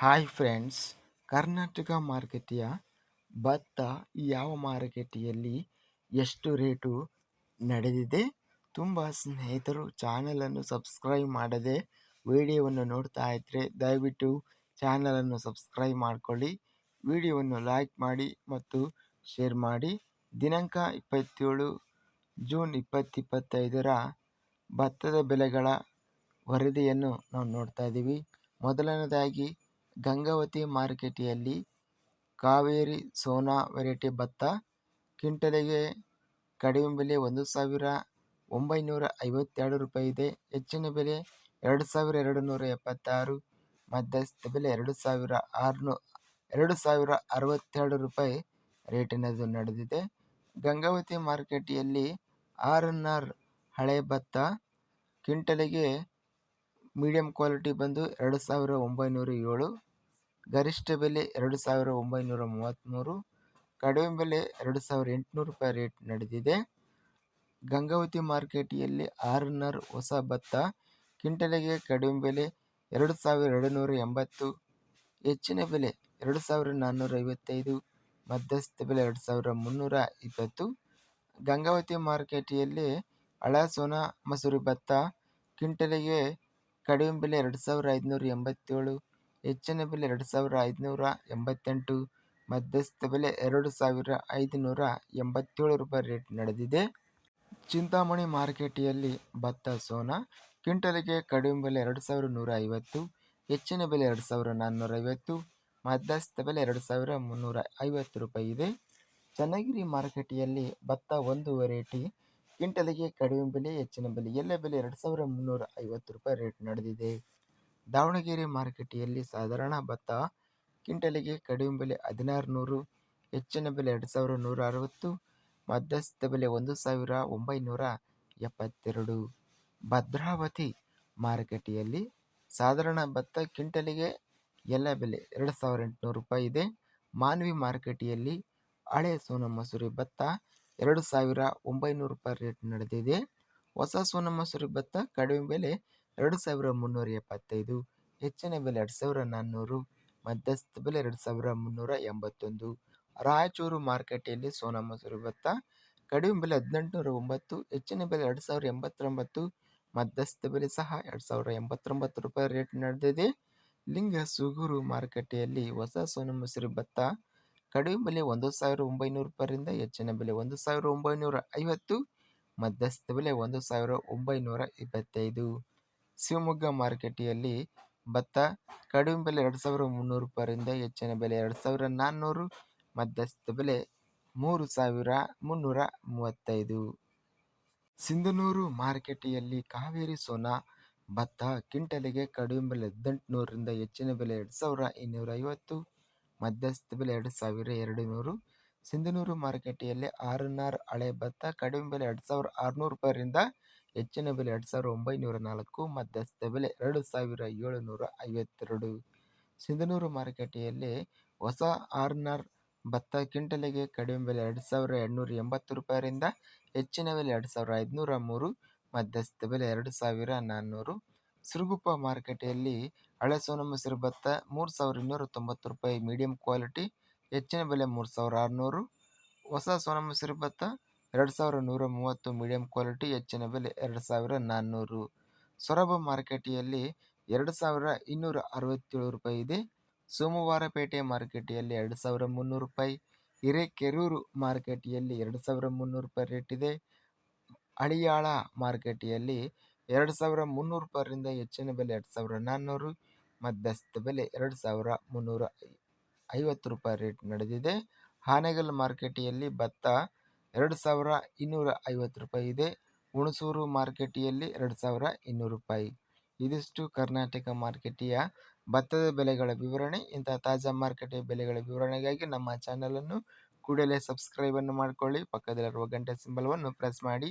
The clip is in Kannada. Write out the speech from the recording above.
ಹಾಯ್ ಫ್ರೆಂಡ್ಸ್ ಕರ್ನಾಟಕ ಮಾರುಕಟ್ಟೆಯ ಭತ್ತ ಯಾವ ಮಾರುಕಟ್ಟೆಯಲ್ಲಿ ಎಷ್ಟು ರೇಟು ನಡೆದಿದೆ? ತುಂಬ ಸ್ನೇಹಿತರು ಚಾನಲನ್ನು ಸಬ್ಸ್ಕ್ರೈಬ್ ಮಾಡದೆ ವಿಡಿಯೋವನ್ನು ನೋಡ್ತಾ ಇದ್ದರೆ ದಯವಿಟ್ಟು ಚಾನಲನ್ನು ಸಬ್ಸ್ಕ್ರೈಬ್ ಮಾಡಿಕೊಳ್ಳಿ, ವಿಡಿಯೋವನ್ನು ಲೈಕ್ ಮಾಡಿ ಮತ್ತು ಶೇರ್ ಮಾಡಿ. ದಿನಾಂಕ ಇಪ್ಪತ್ತೇಳು ಜೂನ್ ಇಪ್ಪತ್ತಿಪ್ಪತ್ತೈದರ ಭತ್ತದ ಬೆಲೆಗಳ ವರದಿಯನ್ನು ನಾವು ನೋಡ್ತಾ ಇದ್ದೀವಿ. ಮೊದಲನೇದಾಗಿ ಗಂಗಾವತಿ ಮಾರುಕಟ್ಟೆಯಲ್ಲಿ ಕಾವೇರಿ ಸೋನಾ ವೆರೈಟಿ ಭತ್ತ, ಕ್ವಿಂಟಲಿಗೆ ಕಡಿಮೆ ಬೆಲೆ ಒಂದು ಸಾವಿರ ಒಂಬೈನೂರ ಐವತ್ತೆರಡು ರೂಪಾಯಿ ಇದೆ. ಹೆಚ್ಚಿನ ಬೆಲೆ ಎರಡು ಸಾವಿರ ಎರಡು ನೂರ ಎಪ್ಪತ್ತಾರು, ಮಧ್ಯಸ್ಥ ಬೆಲೆ ಎರಡು ಸಾವಿರ ಆರುನೂ, ಎರಡು ಸಾವಿರ ಅರವತ್ತೆರಡು ರೂಪಾಯಿ ರೇಟಿನದು ನಡೆದಿದೆ. ಗಂಗಾವತಿ ಮಾರುಕಟ್ಟೆಯಲ್ಲಿ ಆರ್ ಎನ್ ಆರ್ ಹಳೆ ಭತ್ತ, ಕ್ವಿಂಟಲಿಗೆ ಮೀಡಿಯಂ ಕ್ವಾಲಿಟಿ ಬಂದು ಎರಡು ಸಾವಿರ ಒಂಬೈನೂರ ಏಳು, ಗರಿಷ್ಠ ಬೆಲೆ ಎರಡು ಸಾವಿರ ಒಂಬೈನೂರ ಮೂವತ್ತ್ಮೂರು ಕಡಿಮೆ ಬೆಲೆ ಎರಡು ಸಾವಿರ ಎಂಟುನೂರು ರೂಪಾಯಿ ರೇಟ್ ನಡೆದಿದೆ. ಗಂಗಾವತಿ ಮಾರ್ಕೆಟಿಯಲ್ಲಿ ಆರ್ನರ್ ಹೊಸ ಭತ್ತ, ಕ್ವಿಂಟಲಿಗೆ ಕಡಿಮೆ ಬೆಲೆ ಎರಡು ಸಾವಿರ ಎರಡು ನೂರ ಎಂಬತ್ತು, ಹೆಚ್ಚಿನ ಬೆಲೆ ಎರಡು ಸಾವಿರ ನಾನ್ನೂರ ಐವತ್ತೈದು, ಮಧ್ಯಸ್ಥ ಬೆಲೆ ಎರಡು ಸಾವಿರ ಮುನ್ನೂರ ಇಪ್ಪತ್ತು. ಗಂಗಾವತಿ ಮಾರ್ಕೆಟಿಯಲ್ಲಿ ಹಳೆ ಸೋನಾ ಮಸೂರಿ ಭತ್ತ, ಕ್ವಿಂಟಲಿಗೆ ಕಡಿಮೆ ಬೆಲೆ ಎರಡು ಸಾವಿರ ಐದುನೂರ ಎಂಬತ್ತೇಳು, ಹೆಚ್ಚಿನ ಬೆಲೆ ಎರಡು ಸಾವಿರ ಐದುನೂರ ಎಂಬತ್ತೆಂಟು, ಮಧ್ಯಸ್ಥ ಬೆಲೆ ಎರಡು ಸಾವಿರ ಐದುನೂರ ಎಂಬತ್ತೇಳು ರೂಪಾಯಿ ರೇಟ್ ನಡೆದಿದೆ. ಚಿಂತಾಮಣಿ ಮಾರುಕಟ್ಟೆಯಲ್ಲಿ ಭತ್ತ, ಸೋನಾ, ಕ್ವಿಂಟಲಿಗೆ ಕಡಿಮೆ ಬೆಲೆ ಎರಡು ಸಾವಿರ ನೂರ ಐವತ್ತು, ಹೆಚ್ಚಿನ ಬೆಲೆ ಎರಡು ಸಾವಿರ ನಾನ್ನೂರ ಐವತ್ತು, ಮಧ್ಯಸ್ಥ ಬೆಲೆ ಎರಡು ಸಾವಿರ ಮುನ್ನೂರ ಐವತ್ತು ರೂಪಾಯಿ ಇದೆ. ಚನ್ನಗಿರಿ ಮಾರುಕಟ್ಟೆಯಲ್ಲಿ ಭತ್ತ ಒಂದು ವೆರೈಟಿ ಕ್ವಿಂಟಲಿಗೆ ಕಡಿಮೆ ಬೆಲೆ, ಹೆಚ್ಚಿನ ಬೆಲೆ, ಎಲ್ಲ ಬೆಲೆ ಎರಡು ಸಾವಿರ ಮುನ್ನೂರ ಐವತ್ತು ರೂಪಾಯಿ ರೇಟ್ ನಡೆದಿದೆ. ದಾವಣಗೆರೆ ಮಾರುಕಟ್ಟೆಯಲ್ಲಿ ಸಾಧಾರಣ ಭತ್ತ, ಕ್ವಿಂಟಲಿಗೆ ಕಡಿಮೆ ಬೆಲೆ ಹದಿನಾರು ನೂರು ಹೆಚ್ಚಿನ ಬೆಲೆ ಎರಡು ಸಾವಿರ ನೂರ ಅರವತ್ತು ಮಧ್ಯಸ್ಥ ಬೆಲೆ ಒಂದು ಸಾವಿರ ಒಂಬೈನೂರ ಎಪ್ಪತ್ತೆರಡು. ಭದ್ರಾವತಿ ಮಾರುಕಟ್ಟೆಯಲ್ಲಿ ಸಾಧಾರಣ ಭತ್ತ, ಕ್ವಿಂಟಲಿಗೆ ಎಲ್ಲ ಬೆಲೆ ಎರಡು ಸಾವಿರ ಎಂಟುನೂರು ರೂಪಾಯಿ ಇದೆ. ಮಾನವಿ ಮಾರುಕಟ್ಟೆಯಲ್ಲಿ ಹಳೆ ಸೋನ ಮಸೂರಿ ಭತ್ತ ಎರಡು ಸಾವಿರ ಒಂಬೈನೂರು ರೂಪಾಯಿ ರೇಟ್ ನಡೆದಿದೆ. ಹೊಸ ಸೋನಾ ಮಸೂರಿ ಭತ್ತ ಕಡಿಮೆ ಬೆಲೆ ಎರಡು ಸಾವಿರ ಮುನ್ನೂರ ಎಪ್ಪತ್ತೈದು, ಹೆಚ್ಚಿನ ಬೆಲೆ ಎರಡು ಸಾವಿರ ನಾನ್ನೂರು, ಮಧ್ಯಸ್ಥ ಬೆಲೆ ಎರಡು ಸಾವಿರ ಮುನ್ನೂರ ಎಂಬತ್ತೊಂದು. ರಾಯಚೂರು ಮಾರುಕಟ್ಟೆಯಲ್ಲಿ ಸೋನಾ ಮಸೂರಿ ಭತ್ತ ಕಡಿಮೆ ಬೆಲೆ ಹದಿನೆಂಟುನೂರ ಒಂಬತ್ತು, ಹೆಚ್ಚಿನ ಬೆಲೆ ಎರಡು ಸಾವಿರ ಎಂಬತ್ತೊಂಬತ್ತು, ಮಧ್ಯಸ್ಥ ಬೆಲೆ ಸಹ ಎರಡು ಸಾವಿರ ಎಂಬತ್ತೊಂಬತ್ತು ರೂಪಾಯಿ ರೇಟ್ ನಡೆದಿದೆ. ಲಿಂಗ ಸುಗೂರು ಮಾರುಕಟ್ಟೆಯಲ್ಲಿ ಹೊಸ ಸೋನಾ ಮಸೂರಿ ಭತ್ತ ಕಡಿಮೆ ಬೆಲೆ ಒಂದು ಸಾವಿರ ಒಂಬೈನೂರು ರೂಪಾಯಿಂದ ಹೆಚ್ಚಿನ ಬೆಲೆ ಒಂದು ಸಾವಿರ ಒಂಬೈನೂರ ಐವತ್ತು ಮಧ್ಯಸ್ಥ ಬೆಲೆ ಒಂದು ಸಾವಿರ ಒಂಬೈನೂರ ಇಪ್ಪತ್ತೈದು ಶಿವಮೊಗ್ಗ ಮಾರುಕಟ್ಟೆಯಲ್ಲಿ ಭತ್ತ ಕಡಿಮೆ ಬೆಲೆ ಎರಡು ಸಾವಿರ ಮುನ್ನೂರು ರೂಪಾಯಿಂದ ಹೆಚ್ಚಿನ ಬೆಲೆ ಎರಡು ಸಾವಿರ ನಾನ್ನೂರು ಮಧ್ಯಸ್ಥ ಬೆಲೆ ಮೂರು ಸಾವಿರ ಮುನ್ನೂರ ಮೂವತ್ತೈದು ಸಿಂಧನೂರು ಮಾರುಕಟ್ಟೆಯಲ್ಲಿ ಕಾವೇರಿ ಸೋನಾ ಭತ್ತ ಕ್ವಿಂಟಲಿಗೆ ಕಡಿಮೆ ಬೆಲೆ ಹದಿನೆಂಟುನೂರರಿಂದ ಹೆಚ್ಚಿನ ಬೆಲೆ ಎರಡು ಸಾವಿರ ಇನ್ನೂರ ಐವತ್ತು ಮಧ್ಯಸ್ಥ ಬೆಲೆ ಎರಡು ಸಾವಿರ ಎರಡು ನೂರು, ಸಿಂಧನೂರು ಮಾರುಕಟ್ಟೆಯಲ್ಲಿ ಆರ್ ಎನ್ ಆರ್ ಹಳೆ ಭತ್ತ, ಕಡಿಮೆ ಬೆಲೆ ಎರಡು ಸಾವಿರ ಆರುನೂರು ರೂಪಾಯಿರಿಂದ ಹೆಚ್ಚಿನ ಬೆಲೆ ಎರಡು ಸಾವಿರ ಒಂಬೈನೂರ ನಾಲ್ಕು, ಮಧ್ಯಸ್ಥ ಬೆಲೆ ಎರಡು ಸಾವಿರ ಏಳುನೂರ ಐವತ್ತೆರಡು. ಸಿಂಧನೂರು ಮಾರುಕಟ್ಟೆಯಲ್ಲಿ ಹೊಸ ಆರ್ ಎನ್ ಆರ್ ಭತ್ತ ಕ್ವಿಂಟಲಿಗೆ ಕಡಿಮೆ ಬೆಲೆ ಎರಡು ಸಾವಿರ ಎರಡುನೂರ ಎಂಬತ್ತು ರೂಪಾಯಿಯಿಂದ ಹೆಚ್ಚಿನ ಬೆಲೆ ಎರಡು ಸಾವಿರ ಐದುನೂರ ಮೂರು, ಮಧ್ಯಸ್ಥ ಬೆಲೆ ಎರಡು ಸಾವಿರ ನಾನ್ನೂರು ಸಿರುಗುಪ್ಪ ಮಾರುಕಟ್ಟೆಯಲ್ಲಿ ಹಳೆ ಸೋನಮ್ಮ ಮಸೂರಿ ಭತ್ತ ಮೂರು ಸಾವಿರ ಇನ್ನೂರ ತೊಂಬತ್ತು ರೂಪಾಯಿ ಮೀಡಿಯಂ ಕ್ವಾಲಿಟಿ ಹೆಚ್ಚಿನ ಬೆಲೆ ಮೂರು ಸಾವಿರ ಆರುನೂರು, ಹೊಸ ಸೋನಮ್ಮ ಮಸೂರಿ ಭತ್ತ ಎರಡು ಸಾವಿರ ನೂರ ಮೂವತ್ತು ಮೀಡಿಯಂ ಕ್ವಾಲಿಟಿ ಹೆಚ್ಚಿನ ಬೆಲೆ ಎರಡು ಸಾವಿರ ನಾನ್ನೂರು. ಸೊರಬ ಮಾರುಕಟ್ಟೆಯಲ್ಲಿ ಎರಡು ಸಾವಿರ ಇನ್ನೂರ ಅರವತ್ತೇಳು ರೂಪಾಯಿ ಇದೆ. ಸೋಮವಾರಪೇಟೆ ಮಾರುಕಟ್ಟೆಯಲ್ಲಿ ಎರಡು ಸಾವಿರ ಮುನ್ನೂರು ರೂಪಾಯಿ. ಹಿರೇಕೆರೂರು ಮಾರುಕಟ್ಟೆಯಲ್ಲಿ ಎರಡು ಸಾವಿರ ಮುನ್ನೂರು ರೂಪಾಯಿ ರೇಟ್ ಇದೆ. ಅಳಿಯಾಳ ಮಾರುಕಟ್ಟೆಯಲ್ಲಿ ಎರಡು ಸಾವಿರ ಮುನ್ನೂರು ರೂಪಾಯಿಂದ ಹೆಚ್ಚಿನ ಬೆಲೆ, ಎರಡು ಸಾವಿರ ನಾನ್ನೂರು ಮಧ್ಯಸ್ಥ ಬೆಲೆ ಎರಡು ಸಾವಿರ ಮುನ್ನೂರ ಐವತ್ತು ರೂಪಾಯಿ ರೇಟ್ ನಡೆದಿದೆ. ಹಾನೆಗಲ್ ಮಾರ್ಕೆಟಿಯಲ್ಲಿ ಭತ್ತ ಎರಡು ಸಾವಿರ ಇನ್ನೂರ ಐವತ್ತು ರೂಪಾಯಿ ಇದೆ. ಹುಣಸೂರು ಮಾರ್ಕೆಟಿಯಲ್ಲಿ ಎರಡು ಸಾವಿರ ಇನ್ನೂರು ರೂಪಾಯಿ ಇದಿಷ್ಟು ಕರ್ನಾಟಕ ಮಾರ್ಕೆಟಿಯ ಭತ್ತದ ಬೆಲೆಗಳ ವಿವರಣೆ. ಇಂತಹ ತಾಜಾ ಮಾರುಕಟ್ಟೆಯ ಬೆಲೆಗಳ ವಿವರಣೆಗಾಗಿ ನಮ್ಮ ಚಾನಲನ್ನು ಕೂಡಲೇ ಸಬ್ಸ್ಕ್ರೈಬನ್ನು ಮಾಡಿಕೊಳ್ಳಿ. ಪಕ್ಕದಲ್ಲಿರುವ ಗಂಟೆ ಸಿಂಬಲವನ್ನು ಪ್ರೆಸ್ ಮಾಡಿ.